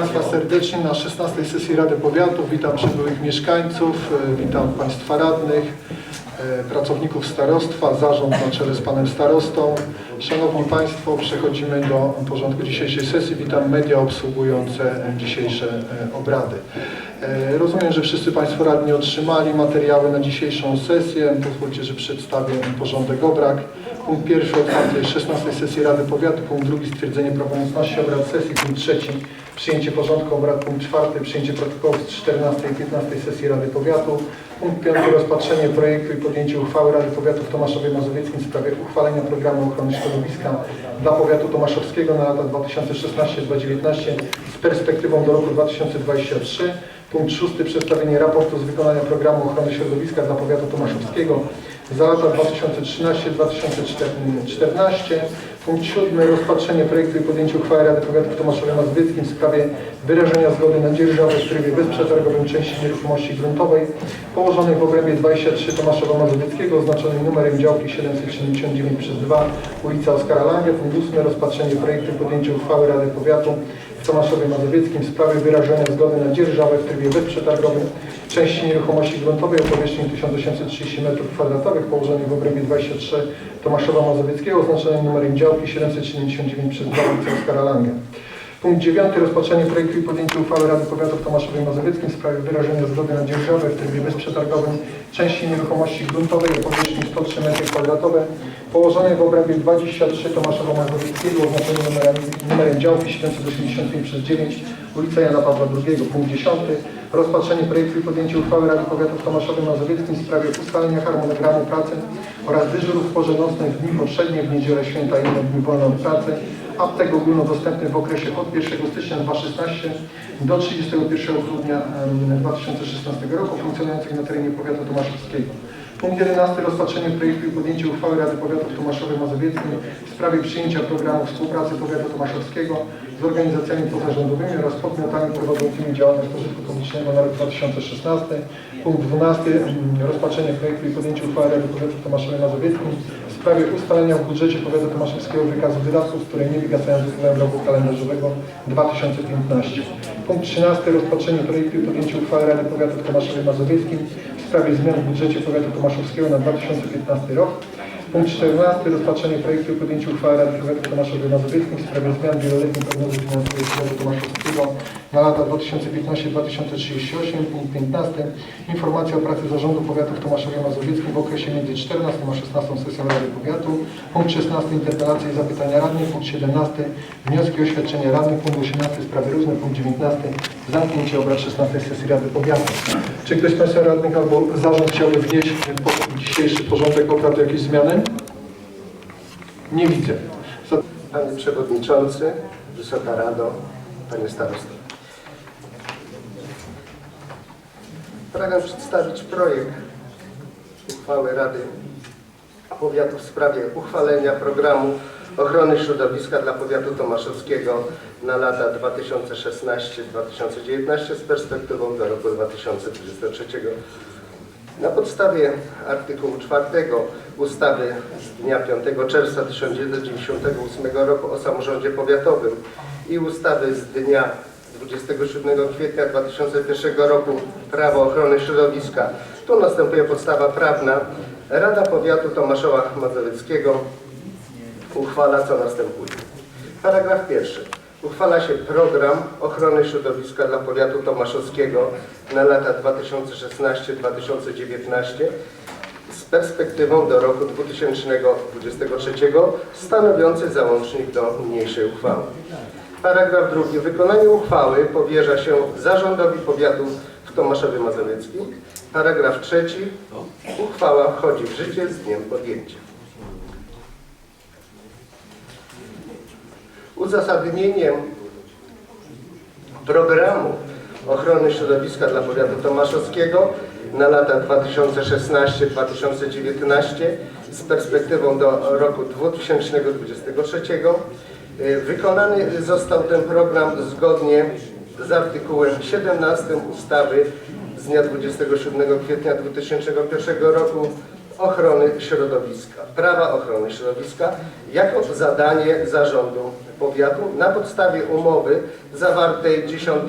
Państwa serdecznie na 16 sesji Rady Powiatu. Witam przybyłych mieszkańców, e, witam Państwa radnych, pracowników starostwa, zarząd na czele z Panem Starostą. Szanowni Państwo, przechodzimy do porządku dzisiejszej sesji. Witam media obsługujące e, dzisiejsze e, obrady. E, Rozumiem, że wszyscy Państwo radni otrzymali materiały na dzisiejszą sesję. Pozwólcie, że przedstawię porządek obrad. Punkt pierwszy otwarcie 16 sesji Rady Powiatu. Punkt drugi stwierdzenie prawomocności obrad sesji. Punkt trzeci przyjęcie porządku obrad. Punkt czwarty przyjęcie protokołów z 14 i 15 sesji Rady Powiatu. Punkt piąty rozpatrzenie projektu i podjęcie uchwały Rady Powiatu w Tomaszowie Mazowieckim w sprawie uchwalenia programu ochrony środowiska dla powiatu tomaszowskiego na lata 2016-2019 z perspektywą do roku 2023. Punkt szósty przedstawienie raportu z wykonania programu ochrony środowiska dla powiatu tomaszowskiego za lata 2013-2014. Punkt siódmy rozpatrzenie projektu i podjęcie uchwały Rady Powiatu w Tomaszowie Mazowieckim w sprawie wyrażenia zgody na dzierżawę w trybie bezprzetargowym części nieruchomości gruntowej położonej w obrębie 23 Tomaszowa Mazowieckiego oznaczonym numerem działki 779 przez 2 ulica Oskara Lange. Punkt ósmy rozpatrzenie projektu i podjęcie uchwały Rady Powiatu w Tomaszowie Mazowieckim w sprawie wyrażenia zgody na dzierżawę w trybie bezprzetargowym części nieruchomości gruntowej o powierzchni 1830 m2 położonej w obrębie 23 Tomaszowa Mazowieckiego oznaczonym numerem działki 779 przez 2 ulica Oskara. Punkt 9. Rozpatrzenie projektu i podjęcie uchwały Rady Powiatu w Tomaszowie Mazowieckim w sprawie wyrażenia zgody na dzierżawę w trybie bezprzetargowym części nieruchomości gruntowej o powierzchni 103 m2 położonej w obrębie 23 Tomaszowa Mazowieckiego oznaczonym numerem, numerem działki 785 przez 9 ulica Jana Pawła II. Punkt 10. Rozpatrzenie projektu i podjęcie uchwały Rady Powiatu w Tomaszowie Mazowieckim w sprawie ustalenia harmonogramu pracy oraz dyżurów w porze nocnej w dni poprzednie, w niedzielę, święta i dni wolne od pracy, aptek ogólnodostępnych w okresie od 1 stycznia 2016 do 31 grudnia em, 2016 roku funkcjonujących na terenie powiatu tomaszowskiego. Punkt 11. Rozpatrzenie projektu i podjęcie uchwały Rady Powiatu w Tomaszowie Mazowieckim w sprawie przyjęcia programu współpracy powiatu tomaszowskiego z organizacjami pozarządowymi oraz podmiotami prowadzącymi działalność pożytku publicznego na rok 2016. Punkt 12. mm, Rozpatrzenie projektu i podjęcie uchwały Rady Powiatu w Tomaszowie Mazowieckim sprawie ustalenia w budżecie powiatu tomaszowskiego wykazu wydatków, które nie wygasają z upływem roku kalendarzowego 2015. Punkt 13. Rozpatrzenie projektu i podjęcie uchwały Rady Powiatu w Mazowieckim w sprawie zmian w budżecie powiatu tomaszowskiego na 2015 rok. Punkt 14. Rozpatrzenie projektu i podjęcie uchwały Rady Powiatu Tomaszowie Mazowieckim w sprawie zmian wieloletniej prognozy finansowej powiatu tomaszowskiego na lata 2015-2038. Punkt 15. Informacja o pracy Zarządu Powiatu w Tomaszowie Mazowieckim w okresie między 14 a 16 sesją Rady Powiatu. Punkt 16. Interpelacje i zapytania radnych. Punkt 17. Wnioski i oświadczenia radnych. Punkt 18. Sprawy różne. Punkt 19. Zamknięcie obrad 16 sesji Rady Powiatu. Czy ktoś z Państwa radnych albo zarząd chciałby wnieść w dzisiejszy porządek obrad jakieś zmiany? Nie widzę. Panie Przewodniczący, Wysoka Rado, Panie Starosto. Pragnę przedstawić projekt uchwały Rady Powiatu w sprawie uchwalenia programu ochrony środowiska dla powiatu tomaszowskiego na lata 2016-2019 z perspektywą do roku 2023. Na podstawie artykułu 4 ustawy z dnia 5 czerwca 1998 roku o samorządzie powiatowym i ustawy z dnia 27 kwietnia 2001 roku Prawo ochrony środowiska. Tu następuje podstawa prawna. Rada Powiatu Tomaszowa Mazowieckiego uchwala co następuje. Paragraf pierwszy. Uchwala się program ochrony środowiska dla powiatu tomaszowskiego na lata 2016-2019 z perspektywą do roku 2023 stanowiący załącznik do niniejszej uchwały. Paragraf drugi. Wykonanie uchwały powierza się zarządowi powiatu w Tomaszowie Mazowieckim. Paragraf trzeci. Uchwała wchodzi w życie z dniem podjęcia. Uzasadnieniem programu ochrony środowiska dla powiatu tomaszowskiego na lata 2016-2019 z perspektywą do roku 2023 y, wykonany został ten program zgodnie z artykułem 17 ustawy z dnia 27 kwietnia 2001 roku ochrony środowiska, prawa ochrony środowiska jako zadanie zarządu powiatu na podstawie umowy zawartej 10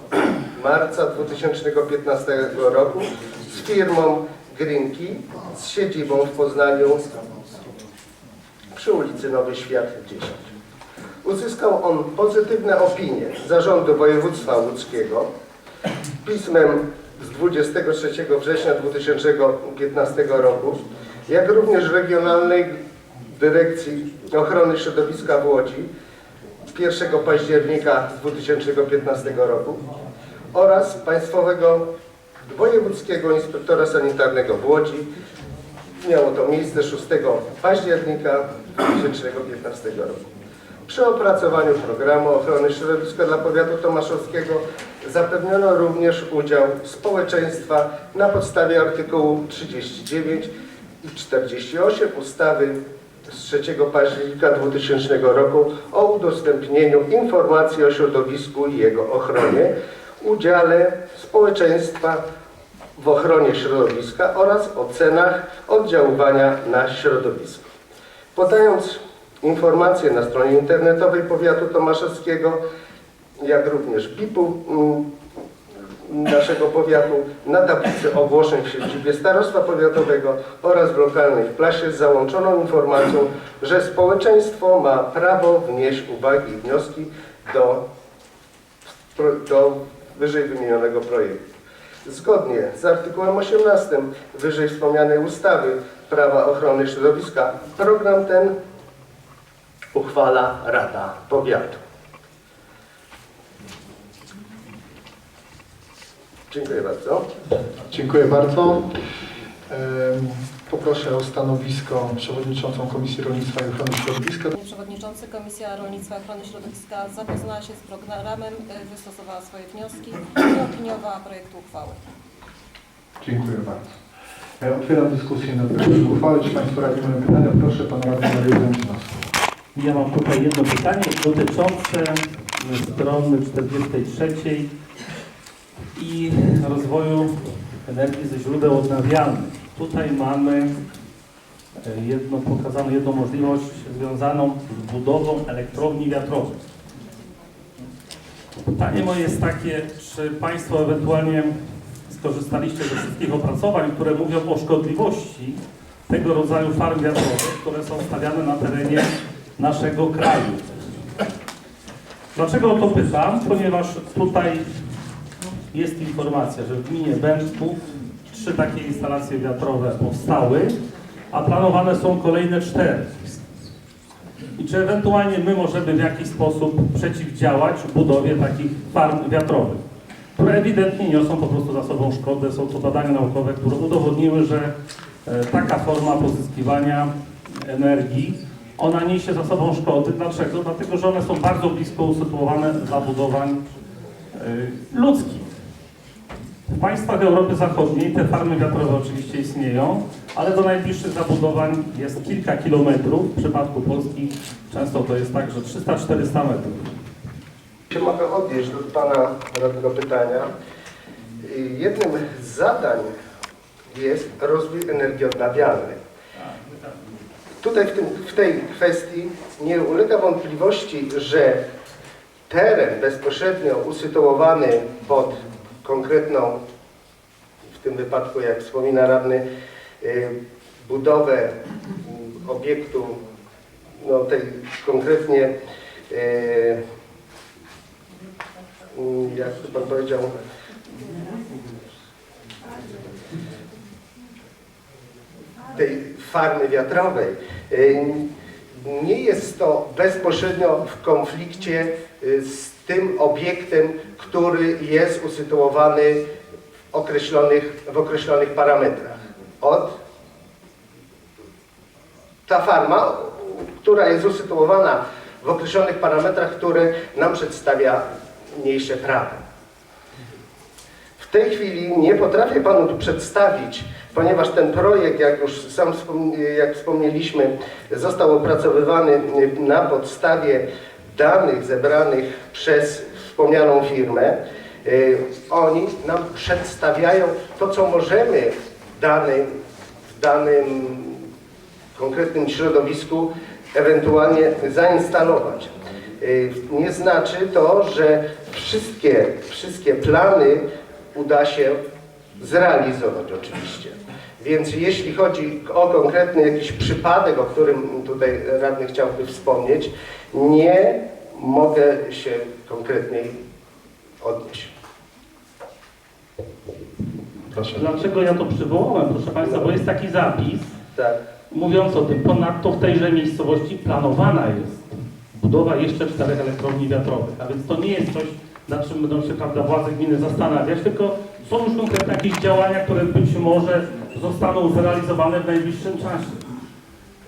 marca 2015 roku z firmą Greenkey z siedzibą w Poznaniu przy ulicy Nowy Świat 10. Uzyskał on pozytywne opinie Zarządu Województwa Łódzkiego pismem z 23 września 2015 roku, jak również Regionalnej Dyrekcji Ochrony Środowiska w Łodzi 1 października 2015 roku oraz Państwowego Wojewódzkiego Inspektora Sanitarnego w Łodzi. Miało to miejsce 6 października 2015 roku. Przy opracowaniu programu ochrony środowiska dla powiatu tomaszowskiego zapewniono również udział społeczeństwa na podstawie artykułu 39 i 48 ustawy z 3 października 2000 roku o udostępnieniu informacji o środowisku i jego ochronie, udziale społeczeństwa w ochronie środowiska oraz ocenach oddziaływania na środowisko. Podając informacje na stronie internetowej powiatu tomaszewskiego, jak również BIP-u mm, naszego powiatu, na tablicy ogłoszeń w siedzibie starostwa powiatowego oraz w lokalnej plasie z załączoną informacją, że społeczeństwo ma prawo wnieść uwagi i wnioski do, do wyżej wymienionego projektu. Zgodnie z artykułem 18 wyżej wspomnianej ustawy Prawa Ochrony Środowiska program ten uchwala Rada Powiatu. Dziękuję bardzo. Dziękuję bardzo. Poproszę o stanowisko przewodniczącą Komisji Rolnictwa i Ochrony Środowiska. Panie Przewodniczący, Komisja Rolnictwa i Ochrony Środowiska zapoznała się z programem, y, wystosowała swoje wnioski i opiniowała projekt uchwały. Dziękuję bardzo. Otwieram dyskusję na temat uchwały. Czy Państwo radni mają pytania? Proszę Pan Radny Mariusz Zęcinowski. Ja mam tutaj jedno pytanie dotyczące strony 43 i rozwoju energii ze źródeł odnawialnych. Tutaj mamy e, jedno, pokazaną jedną możliwość związaną z budową elektrowni wiatrowych. Pytanie moje jest takie, czy Państwo ewentualnie skorzystaliście ze wszystkich opracowań, które mówią o szkodliwości tego rodzaju farm wiatrowych, które są stawiane na terenie naszego kraju. Dlaczego o to pytam? Ponieważ tutaj jest informacja, że w gminie Bębków trzy takie instalacje wiatrowe powstały, a planowane są kolejne cztery. I czy ewentualnie my możemy w jakiś sposób przeciwdziałać budowie takich farm wiatrowych, które ewidentnie niosą po prostu za sobą szkodę. Są to badania naukowe, które udowodniły, że e, taka forma pozyskiwania energii, ona niesie za sobą szkody. Dlaczego? Dlatego, że one są bardzo blisko usytuowane zabudowań e, ludzkich. W państwach Europy Zachodniej te farmy wiatrowe oczywiście istnieją, ale do najbliższych zabudowań jest kilka kilometrów. W przypadku Polski często to jest tak, że 300-400 metrów. Czy mogę odnieść do Pana radnego pytania? Y, Jednym z zadań jest rozwój energii odnawialnej. Tutaj w, tym, w tej kwestii nie ulega wątpliwości, że teren bezpośrednio usytuowany pod konkretną, w tym wypadku jak wspomina radny, y, budowę mm, obiektu, no tej konkretnie y, mm, jak to Pan powiedział, tej farmy wiatrowej, y, nie jest to bezpośrednio w konflikcie y, z tym obiektem, który jest usytuowany w określonych, w określonych parametrach. Od ta farma, która jest usytuowana w określonych parametrach, które nam przedstawia mniejsze prawo. W tej chwili nie potrafię Panu tu przedstawić, ponieważ ten projekt, jak już sam jak wspomnieliśmy, został opracowywany na podstawie danych zebranych przez wspomnianą firmę. Y, Oni nam przedstawiają to, co możemy w danej, w danym konkretnym środowisku ewentualnie zainstalować. Y, Nie znaczy to, że wszystkie, wszystkie plany uda się zrealizować oczywiście. Więc jeśli chodzi o konkretny jakiś przypadek, o którym tutaj radny chciałby wspomnieć, nie mogę się konkretniej odnieść. Proszę. Dlaczego ja to przywołałem, proszę Państwa? Bo jest taki zapis, Tak. mówiąc o tym, ponadto w tejże miejscowości planowana jest budowa jeszcze czterech elektrowni wiatrowych, a więc to nie jest coś, czym będą się prawda, władze gminy zastanawiać, tylko są już konkretne jakieś działania, które być może zostaną zrealizowane w najbliższym czasie.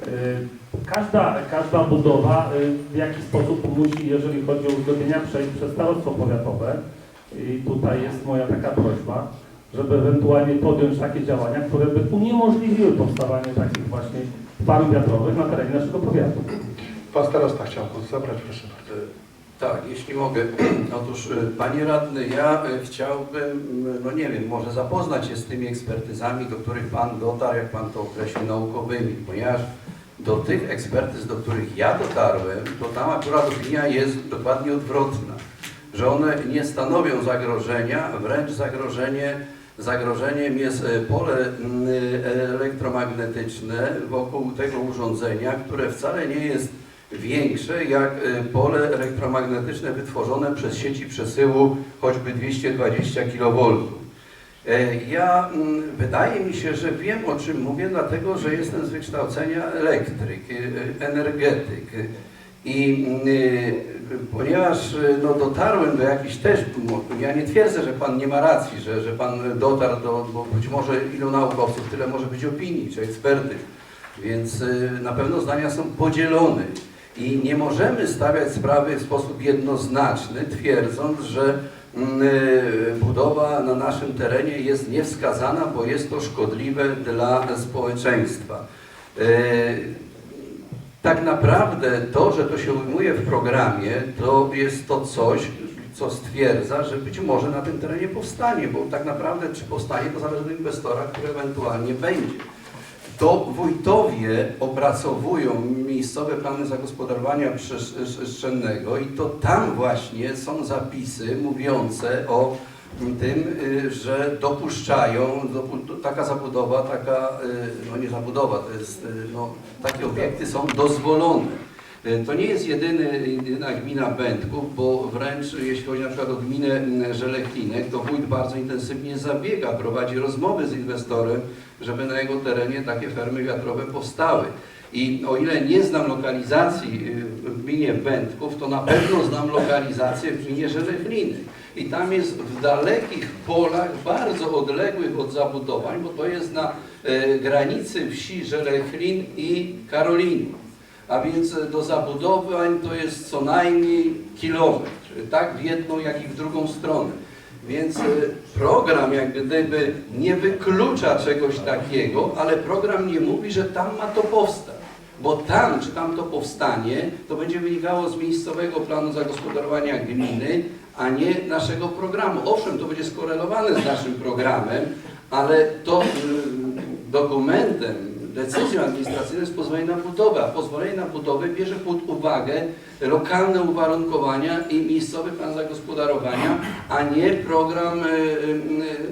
Yy, Każda, każda budowa yy, w jakiś sposób musi, jeżeli chodzi o uzgodnienia, przejść przez starostwo powiatowe. I tutaj jest moja taka prośba, żeby ewentualnie podjąć takie działania, które by uniemożliwiły powstawanie takich właśnie farm wiatrowych na terenie naszego powiatu. Pan starosta chciał zabrać, proszę bardzo. Tak, jeśli mogę. Otóż, y, panie radny, ja y, chciałbym, y, no nie wiem, może zapoznać się z tymi ekspertyzami, do których pan dotarł, jak pan to określił, naukowymi, ponieważ do tych ekspertyz, do których ja dotarłem, to tam akurat opinia jest dokładnie odwrotna, że one nie stanowią zagrożenia, wręcz zagrożenie, zagrożeniem jest pole mm, elektromagnetyczne wokół tego urządzenia, które wcale nie jest większe jak y, pole elektromagnetyczne wytworzone przez sieci przesyłu choćby 220 kV. E, Ja, mm, wydaje mi się, że wiem o czym mówię, dlatego że jestem z wykształcenia elektryk, y, energetyk. I mm, y, ponieważ no, dotarłem do jakichś też, mo- ja nie twierdzę, że Pan nie ma racji, że, że Pan dotarł do, bo być może ilu naukowców, tyle może być opinii czy ekspertyz. Więc na pewno zdania są podzielone i nie możemy stawiać sprawy w sposób jednoznaczny, twierdząc, że mm, y, budowa na naszym terenie jest niewskazana, bo jest to szkodliwe dla społeczeństwa. Y, Tak naprawdę to, że to się ujmuje w programie, to jest to coś, co stwierdza, że być może na tym terenie powstanie, bo tak naprawdę czy powstanie, to zależy od inwestora, który ewentualnie będzie. To wójtowie opracowują miejscowe plany zagospodarowania przes- przestrzennego i to tam właśnie są zapisy mówiące o tym, y, że dopuszczają, dopu- taka zabudowa, taka, y, no nie zabudowa, to jest, y, no, takie obiekty są dozwolone. Y, To nie jest jedyny, jedyna gmina Będków, bo wręcz jeśli chodzi na przykład o gminę mm, Żelechlinek, to wójt bardzo intensywnie zabiega, prowadzi rozmowy z inwestorem, żeby na jego terenie takie fermy wiatrowe powstały. I o ile nie znam lokalizacji y, w gminie Będków, to na pewno znam lokalizację w gminie Żelechliny. I tam jest w dalekich polach, bardzo odległych od zabudowań, bo to jest na e, granicy wsi Żelechlin i Karolinów. A więc e, do zabudowań to jest co najmniej kilometr, tak w jedną, jak i w drugą stronę. Więc e, program jak gdyby nie wyklucza czegoś takiego, ale program nie mówi, że tam ma to powstać. Bo tam, czy tam to powstanie, to będzie wynikało z miejscowego planu zagospodarowania gminy, a nie naszego programu. Owszem, to będzie skorelowane z naszym programem, ale to y, dokumentem, decyzją administracyjną jest pozwolenie na budowę, a pozwolenie na budowę bierze pod uwagę lokalne uwarunkowania i miejscowy plan zagospodarowania, a nie program y, y,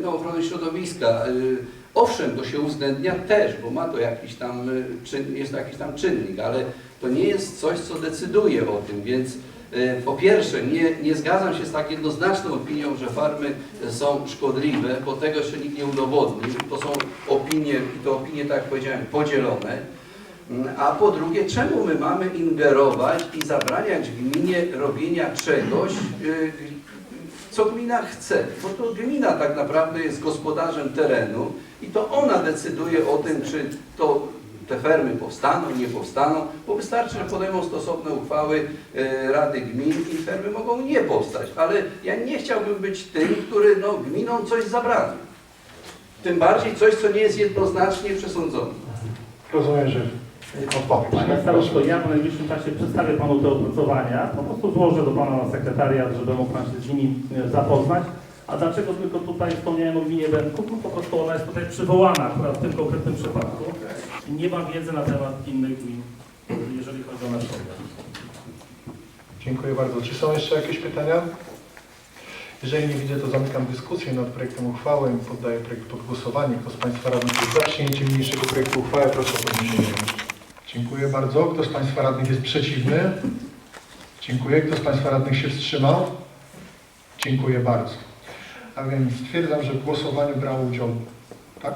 no, ochrony środowiska. Y, Owszem, to się uwzględnia też, bo ma to jakiś tam, jest to jakiś tam czynnik, ale to nie jest coś, co decyduje o tym, więc po pierwsze, nie, nie zgadzam się z tak jednoznaczną opinią, że farmy są szkodliwe, bo tego jeszcze nikt nie udowodnił. To są opinie, i to opinie, tak jak powiedziałem, podzielone. A po drugie, czemu my mamy ingerować i zabraniać gminie robienia czegoś, y, co gmina chce? Bo to gmina tak naprawdę jest gospodarzem terenu i to ona decyduje o tym, czy to te fermy powstaną, nie powstaną, bo wystarczy, że podejmą stosowne uchwały e, Rady Gmin i fermy mogą nie powstać. Ale ja nie chciałbym być tym, który no, gminom coś zabrania. Tym bardziej coś, co nie jest jednoznacznie przesądzone. Rozumiem, że odpowiedź. Panie starosto, ja w najbliższym czasie przedstawię Panu te opracowania. Po prostu złożę do Pana na sekretariat, żeby mógł Pan się z nimi e, zapoznać. A dlaczego tylko tutaj wspomniałem o gminie Bębków? No po prostu ona jest tutaj przywołana akurat w tym konkretnym przypadku. Nie ma wiedzy na temat innych gmin, jeżeli chodzi o nasz program. Dziękuję bardzo. Czy są jeszcze jakieś pytania? Jeżeli nie widzę, to zamykam dyskusję nad projektem uchwały. Poddaję projekt pod głosowanie. Kto z Państwa radnych jest za przyjęciem niniejszego projektu uchwały, proszę o podniesienie. Dziękuję bardzo. Kto z Państwa radnych jest przeciwny? Dziękuję. Kto z Państwa radnych się wstrzymał? Dziękuję bardzo. A więc stwierdzam, że w głosowaniu brało udział, tak?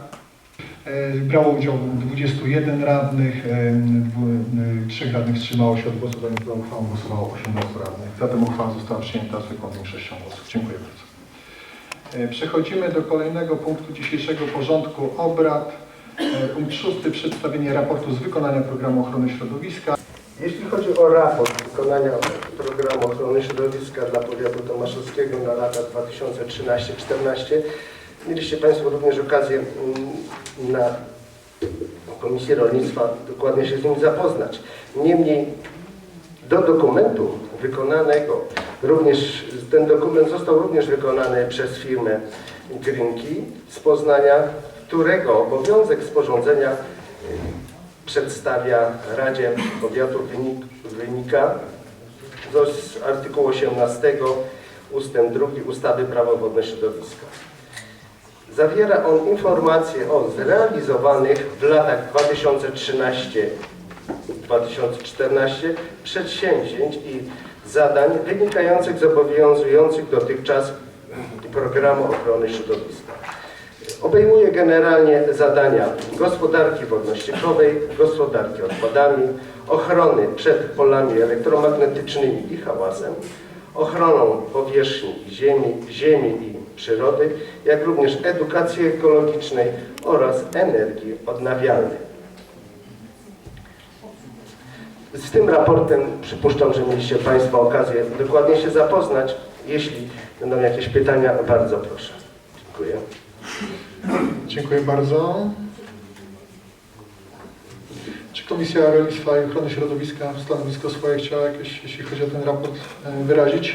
E, Brało udział 21 radnych, e, dwu- e, trzech radnych wstrzymało się od głosowania, za uchwałą głosowało 18 radnych. Zatem uchwała została przyjęta zwykłą większością głosów. Dziękuję bardzo. E, Przechodzimy do kolejnego punktu dzisiejszego porządku obrad. E, Punkt szósty, przedstawienie raportu z wykonania programu ochrony środowiska. Jeśli chodzi o raport wykonania programu ochrony środowiska dla powiatu tomaszowskiego na lata 2013-2014, mieliście Państwo również okazję mm, na Komisji Rolnictwa dokładnie się z nim zapoznać. Niemniej do dokumentu wykonanego, również ten dokument został również wykonany przez firmę Grinki z Poznania, którego obowiązek sporządzenia y, przedstawia Radzie Powiatu wynik, wynika z artykułu 18 ustęp 2 ustawy Prawo wodne środowiska. Zawiera on informacje o zrealizowanych w latach 2013-2014 przedsięwzięć i zadań wynikających z obowiązujących dotychczas programu ochrony środowiska. Obejmuje generalnie zadania gospodarki wodno-ściekowej, gospodarki odpadami, ochrony przed polami elektromagnetycznymi i hałasem, ochroną powierzchni ziemi, ziemi i przyrody, jak również edukacji ekologicznej oraz energii odnawialnej. Z tym raportem przypuszczam, że mieliście Państwo okazję dokładnie się zapoznać. Jeśli będą jakieś pytania, bardzo proszę. Dziękuję. Dziękuję bardzo. Czy Komisja Rolnictwa i Ochrony Środowiska stanowisko swoje chciała jakieś, jeśli chodzi o ten raport, e, wyrazić?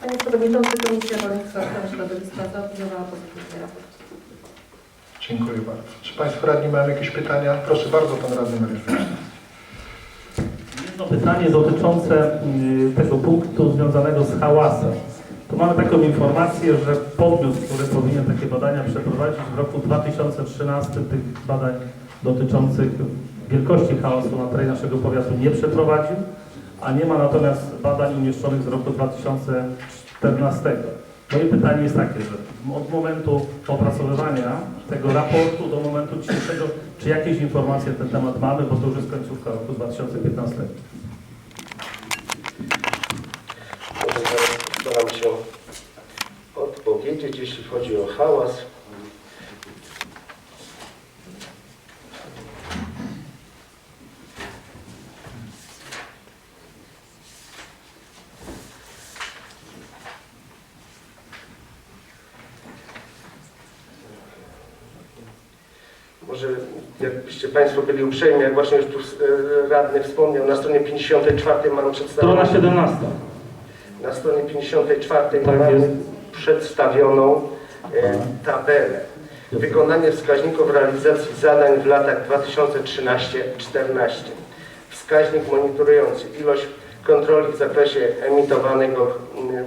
Panie Przewodniczący, Komisja Rolnictwa i Ochrony Środowiska zaopiniowała pozytywnie raport. Dziękuję bardzo. Czy Państwo radni mają jakieś pytania? Proszę bardzo, Pan Radny Mariusz Wieczny. Jedno pytanie dotyczące y, tego punktu związanego z hałasem. Tu mamy taką informację, że podmiot, który powinien takie badania przeprowadzić w roku 2013 tych badań dotyczących wielkości hałasu na terenie naszego powiatu nie przeprowadził, a nie ma natomiast badań umieszczonych z roku 2014. Moje pytanie jest takie, że od momentu opracowywania tego raportu do momentu dzisiejszego, czy jakieś informacje na ten temat mamy, bo to już jest końcówka roku 2015. Może zaraz Postaram się odpowiedzieć, jeśli chodzi o hałas. Może jakbyście Państwo byli uprzejmi, jak właśnie już tu e, radny wspomniał, na stronie 54 mam przedstawione... Strona 17. Na stronie 54 Tak mamy jest. przedstawioną e, tabelę. Wykonanie wskaźników realizacji zadań w latach 2013-2014. Wskaźnik monitorujący ilość kontroli w zakresie emitowanego, mm,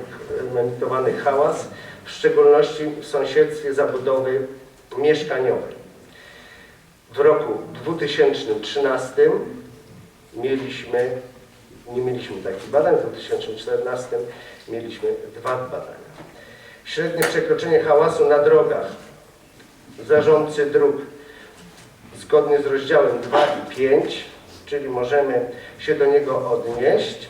emitowany hałas, w szczególności w sąsiedztwie zabudowy mieszkaniowej. W roku 2013 mieliśmy nie mieliśmy takich badań, w 2014 mieliśmy dwa badania. Średnie przekroczenie hałasu na drogach. Zarządcy dróg zgodnie z rozdziałem 2 i 5, czyli możemy się do niego odnieść.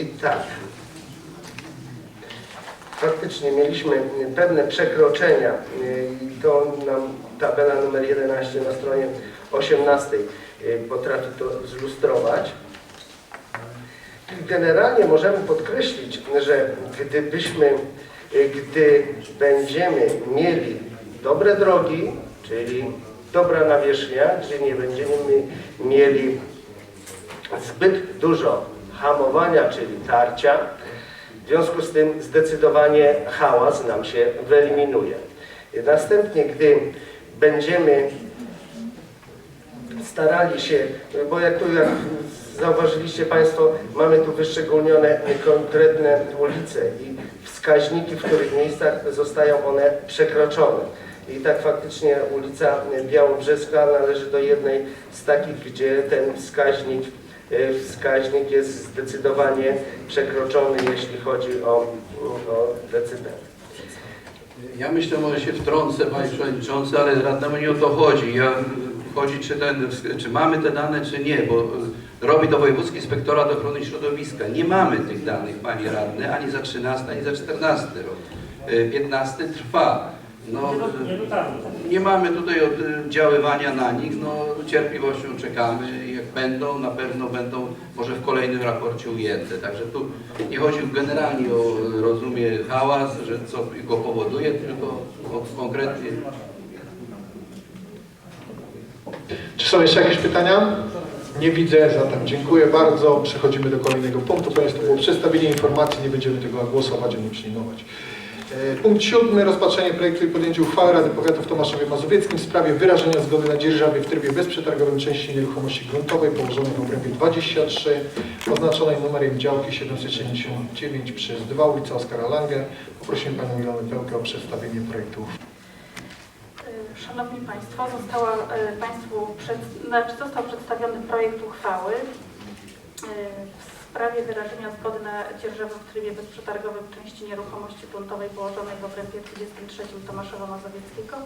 I tak. Faktycznie mieliśmy pewne przekroczenia i to nam tabela numer 11 na stronie 18 potrafi to zlustrować. Generalnie możemy podkreślić, że gdybyśmy, gdy będziemy mieli dobre drogi, czyli dobra nawierzchnia, czyli nie będziemy mieli zbyt dużo hamowania, czyli tarcia, w związku z tym zdecydowanie hałas nam się wyeliminuje. Następnie, gdy będziemy starali się, bo jak tu jak zauważyliście Państwo, mamy tu wyszczególnione konkretne ulice i wskaźniki, w których miejscach zostają one przekroczone. I tak faktycznie ulica Białobrzeska należy do jednej z takich, gdzie ten wskaźnik, wskaźnik jest zdecydowanie przekroczony, jeśli chodzi o, o. Ja myślę, może się wtrącę, Panie Przewodniczący, ale radnemu nie o to chodzi. Ja, chodzi, czy, ten, czy mamy te dane, czy nie, bo robi to Wojewódzki Inspektorat Ochrony Środowiska. Nie mamy tych danych, Panie Radny, ani za 13, ani za 14 rok. Y, 15 trwa. No, Nie mamy tutaj oddziaływania na nich, no cierpliwością czekamy. Jak będą, na pewno będą może w kolejnym raporcie ujęte. Także tu nie chodzi generalnie o, rozumie, hałas, że co go powoduje, tylko o konkretnie Czy są jeszcze jakieś pytania? Nie widzę, zatem dziękuję bardzo. Przechodzimy do kolejnego punktu, ponieważ to było przedstawienie informacji, nie będziemy tego głosować ani przyjmować. E, Punkt siódmy, rozpatrzenie projektu i podjęcie uchwały Rady Powiatu w Tomaszowie Mazowieckim w sprawie wyrażenia zgody na dzierżawie w trybie bezprzetargowym części nieruchomości gruntowej położonej w obrębie 23, oznaczonej numerem działki 779 przez 2 ulica Oskara Lange. Poprosimy Panią Ilonę Pełkę o przedstawienie projektu. Y, Szanowni Państwo, została, y, Państwu przed, znaczy został przedstawiony projekt uchwały sprawie wyrażenia zgody na dzierżawę w trybie bezprzetargowym części nieruchomości gruntowej położonej w obrębie 23 Tomaszowa Mazowieckiego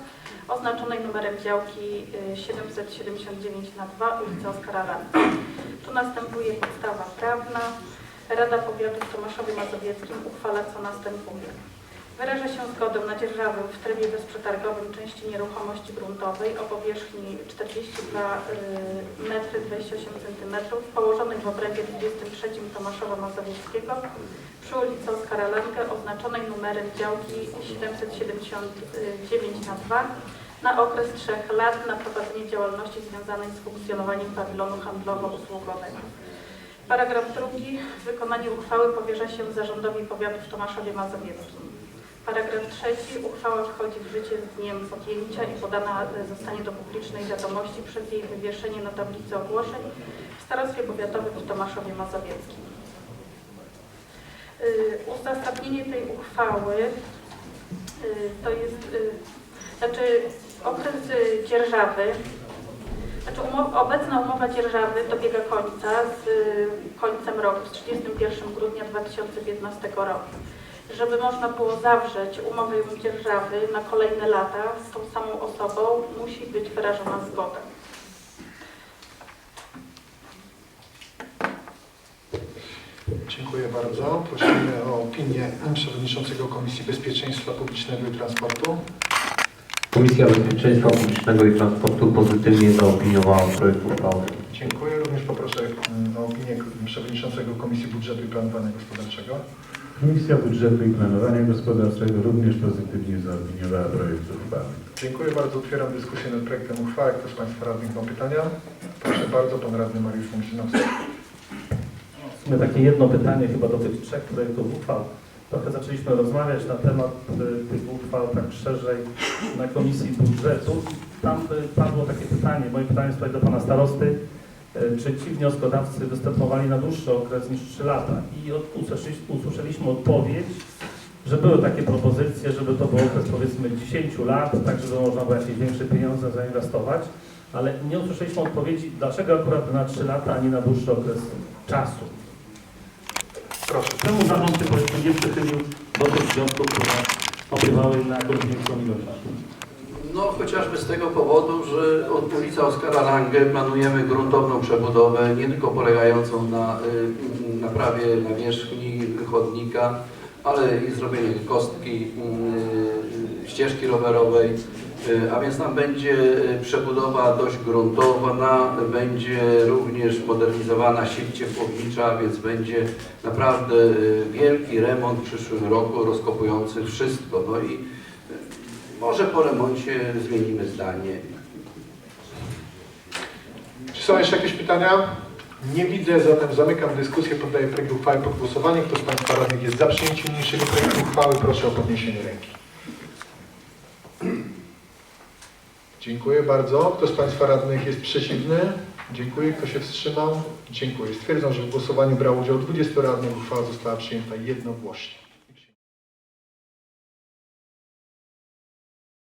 oznaczonej numerem działki y, 779 na 2 ulica Oskara. Tu następuje podstawa prawna. Rada Powiatu w Tomaszowie Mazowieckim uchwala co następuje. Wyraża się zgodę na dzierżawę w trybie bezprzetargowym części nieruchomości gruntowej o powierzchni 42 y, metry 28 cm położonej w obrębie 23 Tomaszowa Mazowieckiego przy ulicy Oskara Lange oznaczonej numerem działki 779 na 2 na okres 3 lat na prowadzenie działalności związanej z funkcjonowaniem pawilonu handlowo-usługowego. Paragraf drugi. Wykonanie uchwały powierza się zarządowi powiatu w Tomaszowie Mazowieckim. Paragraf trzeci. Uchwała wchodzi w życie z dniem podjęcia i podana zostanie do publicznej wiadomości przez jej wywieszenie na tablicy ogłoszeń w Starostwie Powiatowym w Tomaszowie Mazowieckim. Y, Uzasadnienie tej uchwały y, to jest, y, znaczy okres dzierżawy znaczy umowa, obecna umowa dzierżawy dobiega końca z końcem roku, z 31 grudnia 2015 roku. Żeby można było zawrzeć umowę dzierżawy na kolejne lata z tą samą osobą, musi być wyrażona zgoda. Dziękuję bardzo. Prosimy o opinię Przewodniczącego Komisji Bezpieczeństwa Publicznego i Transportu. Komisja Bezpieczeństwa Publicznego i Transportu pozytywnie zaopiniowała projekt uchwały. Dziękuję. Również poproszę o opinię Przewodniczącego Komisji Budżetu i Planowania Gospodarczego. Komisja Budżetu i Planowania Gospodarczego również pozytywnie zaopiniowała projekt uchwały. Dziękuję bardzo. Otwieram dyskusję nad projektem uchwały. Kto z Państwa radnych ma pytania? Proszę bardzo, Pan Radny Mariusz Mączynowski. W sumie takie jedno pytanie chyba do tych trzech projektów uchwał. Trochę zaczęliśmy rozmawiać na temat y, tych uchwał tak szerzej na Komisji Budżetu. Tam y, padło takie pytanie, moje pytanie jest tutaj do Pana Starosty, czy ci wnioskodawcy występowali na dłuższy okres niż 3 lata? I od, usłyszeliśmy, odpowiedź, że były takie propozycje, żeby to był okres powiedzmy 10 lat, tak żeby można było jakieś większe pieniądze zainwestować, ale nie usłyszeliśmy odpowiedzi, dlaczego akurat na 3 lata, a nie na dłuższy okres czasu. Proszę. Czemu zarząd się nie przychylił do tych wniosków, które opiewały na jakąś większą? No chociażby z tego powodu, że od ulicy Oskara Lange planujemy gruntowną przebudowę, nie tylko polegającą na, y, naprawie nawierzchni chodnika, ale i zrobienie kostki y, ścieżki rowerowej, y, a więc tam będzie y, przebudowa dość gruntowna, będzie również modernizowana sieć ciepłownicza, więc będzie naprawdę y, wielki remont w przyszłym roku rozkopujący wszystko. No i y, może po remoncie zmienimy zdanie. Czy są jeszcze jakieś pytania? Nie widzę, zatem zamykam dyskusję, poddaję projekt uchwały pod głosowanie. Kto z Państwa radnych jest za przyjęciem niniejszego projektu uchwały, proszę o podniesienie ręki. Dziękuję bardzo. Kto z Państwa radnych jest przeciwny? Dziękuję. Kto się wstrzymał? Dziękuję. Stwierdzam, że w głosowaniu brało udział 20 radnych. Uchwała została przyjęta jednogłośnie.